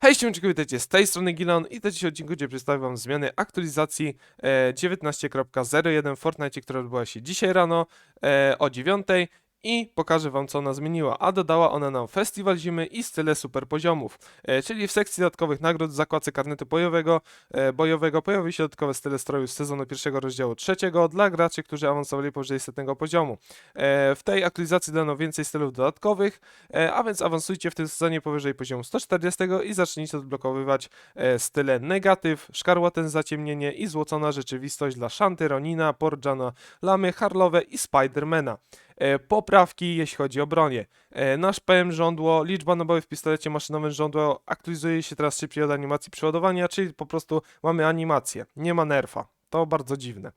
Hej, siemczku, witajcie z tej strony Gilon i to dzisiaj odcinku, gdzie przedstawię wam zmiany aktualizacji e, 19.01 w Fortnite, która odbyła się dzisiaj rano e, o 9 i pokażę wam, co ona zmieniła, a dodała ona nam festiwal zimy i style super poziomów, e, czyli w sekcji dodatkowych nagród w zakładce karnetu bojowego, e, bojowego pojawi się dodatkowe style stroju z sezonu pierwszego rozdziału trzeciego dla graczy, którzy awansowali powyżej setnego poziomu. E, w tej aktualizacji dano więcej stylów dodatkowych, E, a więc awansujcie w tym sezonie powyżej poziomu 140 i zacznijcie odblokowywać e, style negatyw, szkarłaten zaciemnienie i złocona rzeczywistość dla Shanty, Ronina, Porjana, Lamy, Harlowe i Spidermana. E, Poprawki jeśli chodzi o bronię. E, Nasz PM żądło, liczba naboi w pistolecie maszynowym żądło aktualizuje się teraz szybciej od animacji przeładowania, czyli po prostu mamy animację, nie ma nerfa. To bardzo dziwne.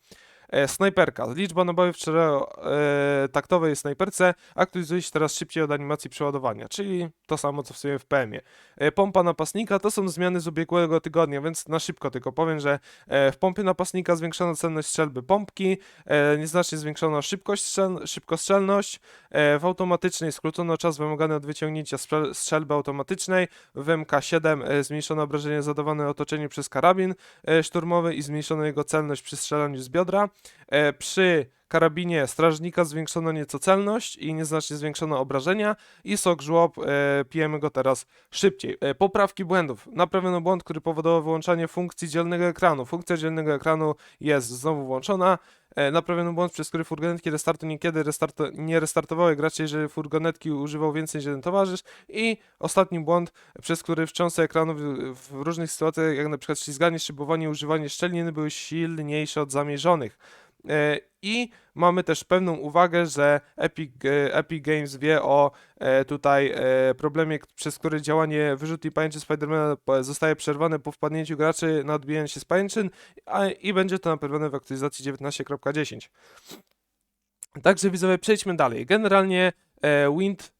E, Snajperka. Liczba nabojów w czterotaktowej snajperce aktualizuje się teraz szybciej od animacji przeładowania, czyli to samo co w sumie w PM-ie. E, Pompa napastnika to są zmiany z ubiegłego tygodnia, więc na szybko tylko powiem, że e, w pompie napastnika zwiększono celność strzelby pompki, e, nieznacznie zwiększono szybkość strzel szybkostrzelność, e, w automatycznej skrócono czas wymagany od wyciągnięcia strzel- strzelby automatycznej, w MK7 e, zmniejszono obrażenie zadawane otoczeniu przez karabin e, szturmowy i zmniejszono jego celność przy strzelaniu z biodra. E, Przy karabinie strażnika zwiększono nieco celność i nieznacznie zwiększono obrażenia i sok żłob e, pijemy go teraz szybciej. E, poprawki błędów. Naprawiono błąd, który powodował wyłączanie funkcji dzielnego ekranu. Funkcja dzielnego ekranu jest znowu włączona. E, naprawiono błąd, przez który furgonetki restartu niekiedy restarto, nie restartowały graczy, jeżeli furgonetki używał więcej niż jeden towarzysz. I ostatni błąd, przez który wstrząsy ekranu w, różnych sytuacjach, jak na przykład ślizganie, szybowanie, używanie szczelin były silniejsze od zamierzonych. E, I mamy też pewną uwagę, że Epic, e, Epic Games wie o e, tutaj problemie, przez który działanie wyrzut i pajęczy Spidermana zostaje przerwane po wpadnięciu graczy na odbijanie się z pajęczyn i będzie to naprawione w aktualizacji 19.10. Także widzowie, przejdźmy dalej. Generalnie Wind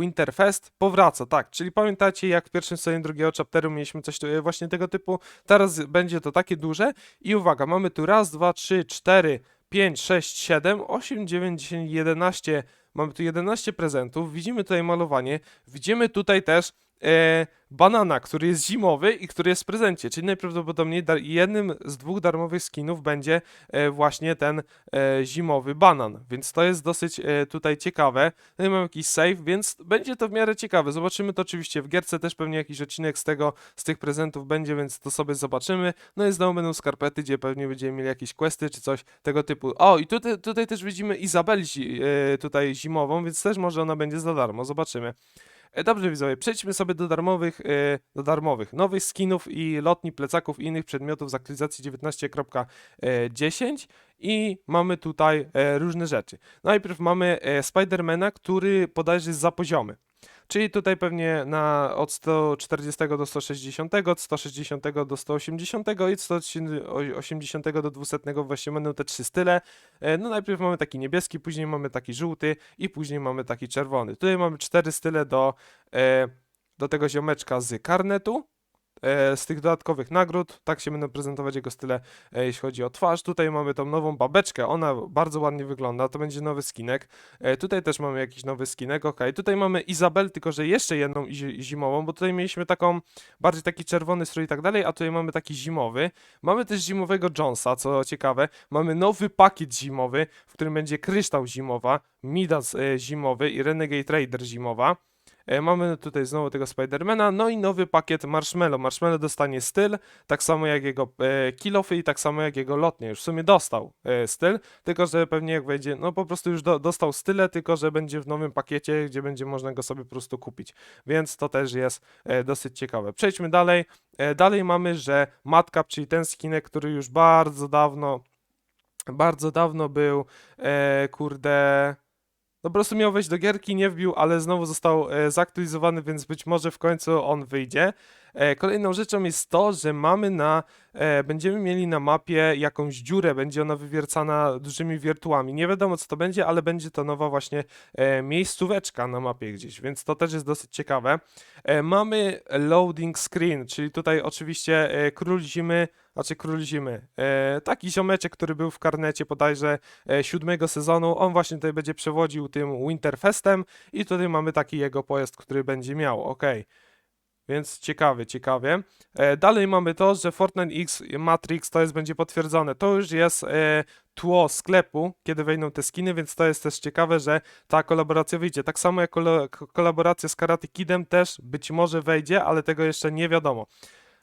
Winterfest powraca, tak, czyli pamiętacie jak w pierwszym sezonie drugiego chapteru mieliśmy coś e, właśnie tego typu, teraz będzie to takie duże. I uwaga, mamy tu raz, dwa, trzy, cztery, pięć, sześć, siedem, osiem, dziewięć, dziesięć, jedenaście, mamy tu 11 prezentów, widzimy tutaj malowanie, widzimy tutaj też e, banana, który jest zimowy i który jest w prezencie, czyli najprawdopodobniej jednym z dwóch darmowych skinów będzie e, właśnie ten e, zimowy banan, więc to jest dosyć e, tutaj ciekawe. No i mam jakiś save, więc będzie to w miarę ciekawe. Zobaczymy to oczywiście w gierce, też pewnie jakiś odcinek z tego, z tych prezentów będzie, więc to sobie zobaczymy. No i znowu będą skarpety, gdzie pewnie będziemy mieli jakieś questy czy coś tego typu. O, i tutaj, tutaj też widzimy Izabel zi, e, tutaj zimową, więc też może ona będzie za darmo, zobaczymy. E, Dobrze widzowie, przejdźmy sobie do darmowych, e, do darmowych, nowych skinów i lotni, plecaków i innych przedmiotów z aktualizacji 19.10 i mamy tutaj e, różne rzeczy. Najpierw mamy e, Spidermana, który bodajże jest za poziomy. Czyli tutaj pewnie na od 140 do 160, od 160 do 180 i od 180 do 200 właśnie będą te trzy style. E, No najpierw mamy taki niebieski, później mamy taki żółty i później mamy taki czerwony. Tutaj mamy cztery style do, e, do tego ziomeczka z karnetu. E, z tych dodatkowych nagród, tak się będą prezentować jego style, e, jeśli chodzi o twarz. Tutaj mamy tą nową babeczkę, ona bardzo ładnie wygląda, to będzie nowy skinek. E, tutaj też mamy jakiś nowy skinek, ok. Tutaj mamy Izabel, tylko że jeszcze jedną zi- zimową, bo tutaj mieliśmy taką, bardziej taki czerwony strój i tak dalej, a tutaj mamy taki zimowy. Mamy też zimowego Jonesa, co ciekawe. Mamy nowy pakiet zimowy, w którym będzie kryształ zimowa, Midas zimowy i Renegade Raider zimowa. E, Mamy tutaj znowu tego Spidermana, no i nowy pakiet Marshmallow. Marshmallow dostanie styl, tak samo jak jego e, kilofy i tak samo jak jego lotnie. Już w sumie dostał e, styl, tylko że pewnie jak wejdzie, no po prostu już do, dostał style, tylko że będzie w nowym pakiecie, gdzie będzie można go sobie po prostu kupić. Więc to też jest e, dosyć ciekawe. Przejdźmy dalej. E, dalej mamy, że Madcap, czyli ten skinek, który już bardzo dawno, bardzo dawno był, e, kurde... No po prostu miał wejść do gierki, nie wbił, ale znowu został e, zaktualizowany, więc być może w końcu on wyjdzie. E, kolejną rzeczą jest to, że mamy na, e, będziemy mieli na mapie jakąś dziurę, będzie ona wywiercana dużymi wiertułami. Nie wiadomo co to będzie, ale będzie to nowa właśnie e, miejscóweczka na mapie gdzieś, więc to też jest dosyć ciekawe. E, mamy loading screen, czyli tutaj oczywiście e, król zimy, znaczy król zimy, e, taki ziomeczek, który był w karnecie bodajże e, siódmego sezonu, on właśnie tutaj będzie przewodził tym Winterfestem i tutaj mamy taki jego pojazd, który będzie miał, ok. Więc ciekawie, ciekawie. E, dalej mamy to, że Fortnite X Matrix to jest będzie potwierdzone. To już jest e, tło sklepu, kiedy wejdą te skiny, więc to jest też ciekawe, że ta kolaboracja wyjdzie. Tak samo jak kolo- k- kolaboracja z Karate Kidem też być może wejdzie, ale tego jeszcze nie wiadomo.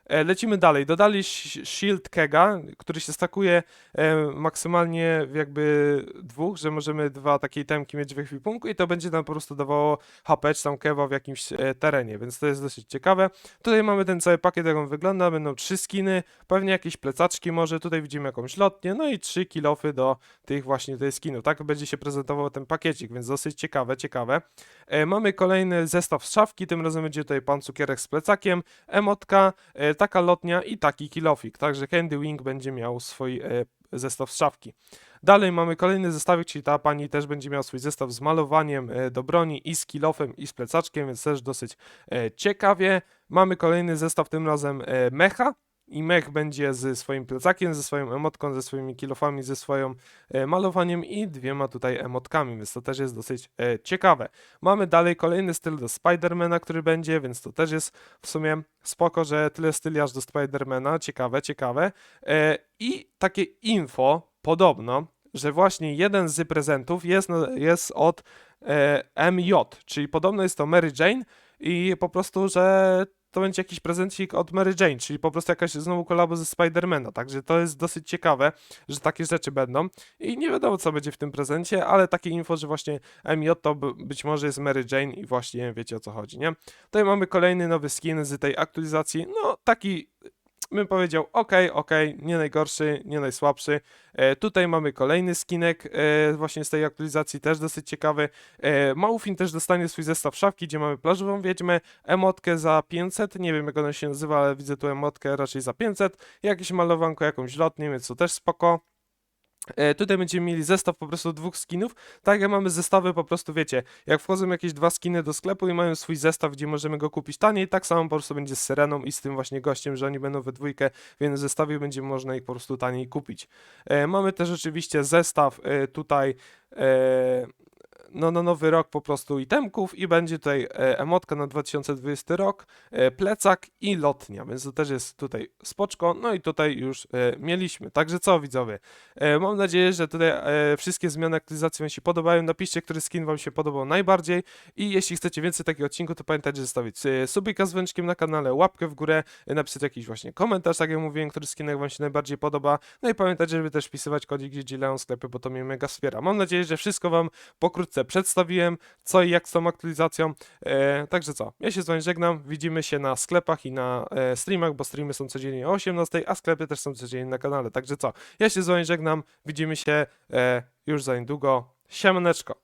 E, Lecimy dalej. Dodali sh- Shield Kega, który się stakuje e, maksymalnie w jakby dwóch, że możemy dwa takie itemki mieć w ekwipunku i to będzie nam po prostu dawało HP czy tam kewa w jakimś e, terenie, więc to jest dosyć ciekawe. Tutaj mamy ten cały pakiet, jak on wygląda. Będą trzy skiny, pewnie jakieś plecaczki może. Tutaj widzimy jakąś lotnię, no i trzy kilofy do tych właśnie tutaj skinów. Tak będzie się prezentował ten pakiecik, więc dosyć ciekawe, ciekawe. Mamy kolejny zestaw z szafki, tym razem będzie tutaj pan cukierek z plecakiem, emotka, taka lotnia i taki kilofik. Także Candy Wing będzie miał swój e, zestaw z. Dalej mamy kolejny zestawik, czyli ta pani też będzie miała swój zestaw z malowaniem e, do broni i z kilofem i z plecaczkiem, więc też dosyć e, ciekawie. Mamy kolejny zestaw, tym razem mecha. I mech będzie ze swoim plecakiem, ze swoją emotką, ze swoimi kilofami, ze swoją e, malowaniem i dwiema tutaj emotkami, więc to też jest dosyć e, ciekawe. Mamy dalej kolejny styl do Spidermana, który będzie, więc to też jest w sumie spoko, że tyle styli aż do Spidermana. Ciekawe, ciekawe. E, I takie info, podobno, że właśnie jeden z prezentów jest, jest od e, MJ, czyli podobno jest to Mary Jane i po prostu, że to będzie jakiś prezencik od Mary Jane, czyli po prostu jakaś znowu kolabo ze Spidermana, także to jest dosyć ciekawe, że takie rzeczy będą. I nie wiadomo co będzie w tym prezencie, ale takie info, że właśnie MJ to by- być może jest Mary Jane i właśnie wiecie o co chodzi, nie? Tutaj mamy kolejny nowy skin z tej aktualizacji, no taki bym powiedział ok, ok, nie najgorszy, nie najsłabszy. E, tutaj mamy kolejny skinek e, właśnie z tej aktualizacji, też dosyć ciekawy. E, też dostanie swój zestaw szafki, gdzie mamy plażową wiedźmę, emotkę za 500, nie wiem jak ona się nazywa, ale widzę tu emotkę raczej za 500, jakieś malowanko, jakąś lotnię, więc to też spoko. E, Tutaj będziemy mieli zestaw po prostu dwóch skinów. Tak jak mamy zestawy po prostu, wiecie, jak wchodzą jakieś dwa skiny do sklepu i mają swój zestaw, gdzie możemy go kupić taniej, tak samo po prostu będzie z Sereną i z tym właśnie gościem, że oni będą we dwójkę w jednym zestawie, będzie można ich po prostu taniej kupić. E, mamy też oczywiście zestaw e, tutaj e, no, na nowy rok po prostu itemków i będzie tutaj e, emotka na 2020 rok, e, plecak i lotnia, więc to też jest tutaj spoczko, no i tutaj już e, mieliśmy. Także co widzowie, mam nadzieję, że tutaj wszystkie zmiany aktualizacji Wam się podobają, napiszcie, który skin Wam się podobał najbardziej. I jeśli chcecie więcej takich odcinków, to pamiętajcie zostawić subika z dzwoneczkiem na kanale, łapkę w górę, napisać jakiś właśnie komentarz, tak jak mówiłem, który skinek Wam się najbardziej podoba, no i pamiętajcie, żeby też wpisywać kodzik, gdzie dzielą sklepy, bo to mnie mega wspiera. Mam nadzieję, że wszystko Wam pokrótce przedstawiłem, co i jak z tą aktualizacją. E, także co, ja się z Wami żegnam, widzimy się na sklepach i na e, streamach, bo streamy są codziennie o 18, a sklepy też są codziennie na kanale. Także co, ja się z Wami żegnam, widzimy się e, już za niedługo. Siemaneczko.